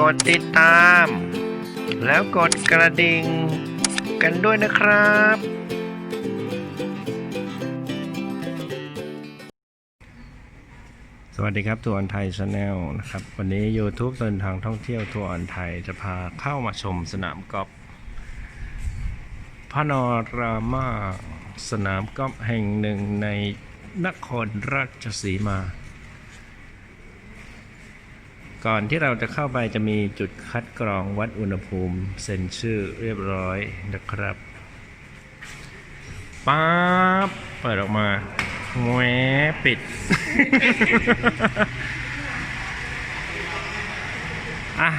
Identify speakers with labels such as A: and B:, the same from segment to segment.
A: กดติดตาม แล้วกดกระดิ่ง กันด้วยนะครับ สวัสดีครับทัวร์ออนไทยชาแนลนะครับ วันนี้ YouTube เดินทางท่องเที่ยวทัวร์ออนไทยจะพาเข้ามาชมสนามกอล์ฟพานอรามาสนามกอล์ฟแห่งหนึ่งในนครราชสีมา ก่อนที่เราจะเข้าไปจะมีจุดคัดกรองวัดอุณหภูมิ เซ็นชื่อเรียบร้อยนะครับป๊าบเปิดออกมาแหวปิด อะ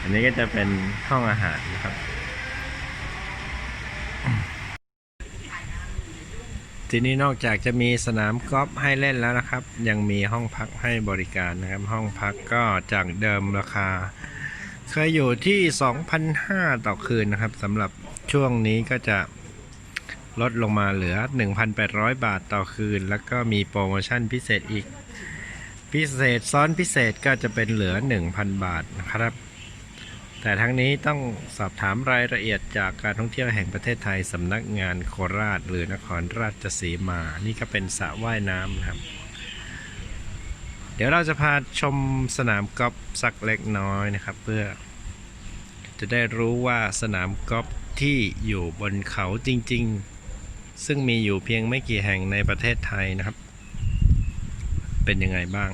A: อันนี้ก็จะเป็นห้องอาหารนะครับ ทีนี้นอกจากจะมีสนามกอล์ฟให้เล่นแล้วนะครับ ยังมีห้องพักให้บริการนะครับ ห้องพักก็จากเดิมราคา เคยอยู่ที่ 2,500 ต่อคืนนะครับสำหรับช่วงนี้ก็จะลดลงมาเหลือ 1,800 บาทต่อคืน แล้วก็มีโปรโมชั่นพิเศษอีก พิเศษซ้อนพิเศษก็จะเป็นเหลือ 1,000 บาทนะครับ แต่ทั้งนี้ต้องสอบถามรายละเอียดจากการท่องเที่ยวแห่งประเทศไทยสำนักงานโคราชหรือนครราชสีมา นี่ก็เป็นสระว่ายน้ำนะครับ เดี๋ยวเราจะพาชมสนามกอล์ฟสักเล็กน้อยนะครับ เพื่อ จะได้รู้ว่าสนามกอล์ฟที่อยู่บนเขาจริง ๆ ซึ่งมีอยู่เพียงไม่กี่แห่งในประเทศไทยนะครับ เป็นยังไงบ้าง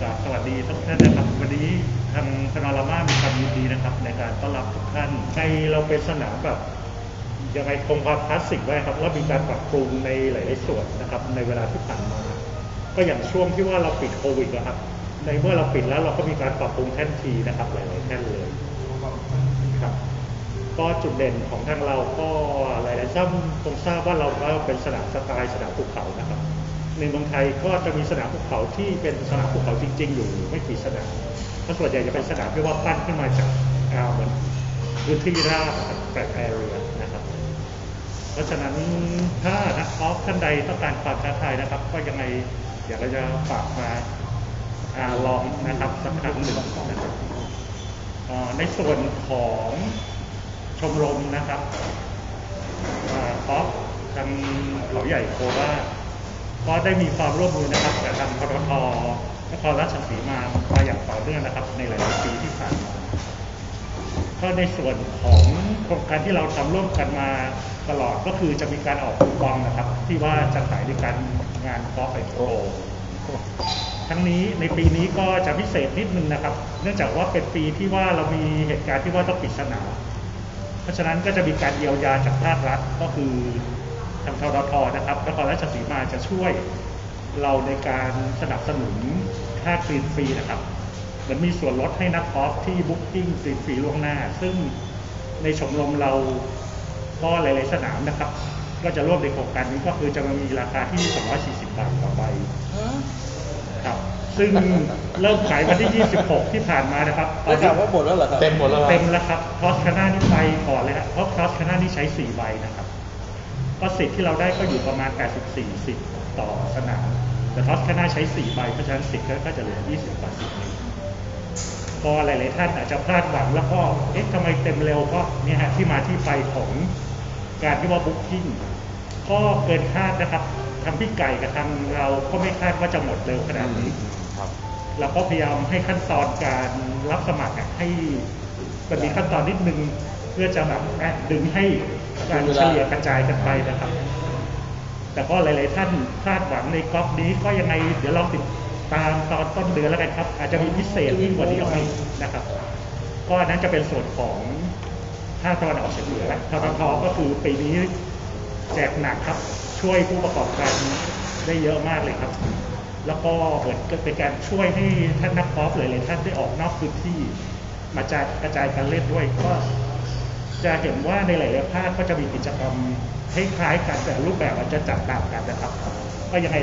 B: กราบสวัสดีทุกท่านนะครับ วันนี้ทางพนอรามามีความยินดีนะครับ ในการต้อนรับทุกท่านในเราเป็นสนามแบบยังไงคงความคลาสสิกไว้ครับแล้วมีการปรับปรุงในหลายๆส่วนนะครับ ในเวลาที่ผ่านมา ก็อย่างช่วงที่ว่าเราปิดโควิดนะครับ ในเมื่อเราปิดแล้วเราก็มีการปรับปรุงแท่นทีนะครับ หลายๆแท่นเลยครับก็จุดเด่นของทางเราก็หลายๆท่านคงทราบว่าเราก็เป็นสนามสไตล์สนามภูเขานะครับ ในเมืองไทยก็จะมีสนามภูเขาที่เป็นสนามภูเขาจริง ๆ อยู่ไม่กี่สนามเพราะส่วนใหญ่จะเป็นสนามที่ว่าปั้นขึ้นมาจากอ่าเหมือนพื้นที่ราบแฟลตแอเรียนะครับ เพราะฉะนั้นถ้านักกอล์ฟท่านใดต้องการความท้าทายนะครับ ก็ยังไงอยากจะฝากมาอลองนะครับสักครั้งหนึ่งนะครับในส่วนของชมรมนะครับอ่ากอล์ฟทางเขาใหญ่โคราช ก็ได้มีความร่วมมือนะครับกับทางพททนครราชสีมามาอย่างต่อเนื่องนะครับ ในหลายๆปีที่ผ่านมาก็ในส่วนของโครงการที่เราทำร่วมกันมาตลอดก็คือจะมีการออกคูปองนะครับ ที่ว่าจะขายในการงานกอล์ฟไอโปรทั้งนี้ในปีนี้ก็จะพิเศษนิดนึงนะครับ เนื่องจากว่าเป็นปีที่ว่าเรามีเหตุการณ์ที่ว่าต้องปิดสนามเพราะฉะนั้นก็จะมีการเยียวยาจากภาครัฐก็คือางทรทนะครับนครราชสีมาจะช่วยเราในการสนับสนุนค่าคลีนฟรีนะครับเหมือนมีส่วนลดให้นักกอล์ฟที่บุ๊กิ้งคลีนฟรีล่วงหน้า ซึ่งในชมรมเราก็หลายๆสนามนะครับ ก็จะร่วมในโครงการนี้ก็คือจะมามีราคาที่ 240 บาทต่อใบครับ ซึ่งเริ่มขายวันที่ 26 ที่ผ่านมานะครับตอ
C: ได้
B: น
C: ข่า
B: นี้
C: วว่าหมดแล้วเหรอครับ
D: เต็มหมดแล้วครับ
B: เต็มแล้วครับครอสคาน่านี่ไปก่อนเลยครับเพราะครอสคาน่านี่ใช้ 4 ใบนะครับ ก็สิทธิ์ที่เราได้ก็อยู่ประมาณ 84 สิทธิ์ต่อสนาม แต่ครอสคาน่าใช้ 4 ใบ เพราะฉะนั้นสิทธิ์ก็จะเหลือ 20กว่าสิทธิ์ก็หลาย ๆ ท่านอาจจะพลาดหวังแล้วก็ เอ๊ะทำไมเต็มเร็วก็เนี่ยฮะที่มาที่ไปของการที่ว่าบุ๊กกิ้งก็เกินคาดนะครับทางพี่ไก่กับทางเราก็ไม่คาดว่าจะหมดเร็วขนาดนี้
D: ครับ
B: เราก็พยายามให้ขั้นตอนการรับสมัครอะให้มันมีขั้นตอนนิดนึง เพื่อจะแบบอะดึงให้ การเฉลี่ยกระจายกันไปนะครับ แต่ก็หลาย ๆ ท่านคาดหวังในกอล์ฟนี้ก็ยังไง เดี๋ยวลองติดตามตอนต้นเดือนแล้วกันครับ อาจจะมีพิเศษยิ่งกว่านี้ออกมาอีกนะครับ ก็นั้นจะเป็นส่วนของภาคตะวันออกเฉียงเหนือทททก็คือปีนี้แจกหนักครับ ช่วยผู้ประกอบการได้เยอะมากเลยครับ แล้วก็เหมือนเป็นการช่วยให้ท่านนักกอล์ฟหลาย ๆ ท่านได้ออกนอกพื้นที่ มาจากกระจายการเล่นด้วยก็ จะเห็นว่าในหลายๆภาคก็จะมีกิจกรรมคล้ายๆกันแต่รูปแบบอาจจะจัดต่างกันนะครับ ก็ยังไง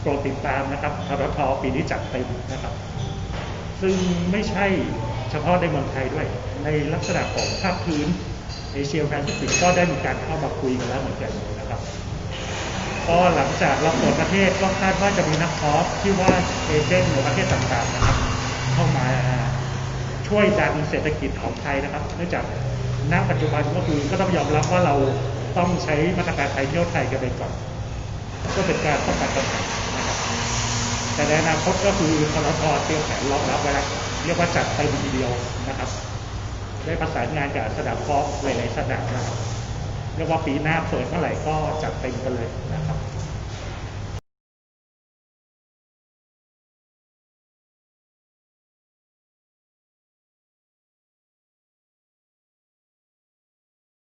B: โปรดติดตามนะครับทรทปีนี้จัดเต็มนะครับ ซึ่งไม่ใช่เฉพาะในเมืองไทยด้วย ในลักษณะของภาคพื้นเอเชียแปซิฟิกก็ได้มีการเข้ามาคุยกันแล้วเหมือนกันนะครับพอหลังจากเราเปิดประเทศก็คาดว่าจะมีนักกอล์ฟที่ว่าเอเจนต์หรือประเทศต่างๆนะครับ เข้ามาช่วยดันเศรษฐกิจของไทยนะครับ เนื่องจาก ณปัจจุบันก็คือก็ต้องยอมรับว่าเราต้องใช้มาตรการไทยเที่ยวไทยกันไปก่อนก็เป็นการป้องกันปัญหานะครับแต่ในอนาคตก็คือพลทเตรียมแผนรองรับไว้แล้วเรียกว่าจัดเต็มทีเดียวนะครับ ได้ประสานงานกับสนามกอล์ฟหลายๆสนามนะครับเรียกว่าปีหน้าเปิดเมื่อไหร่ก็จัดเต็มกันเลยนะครับ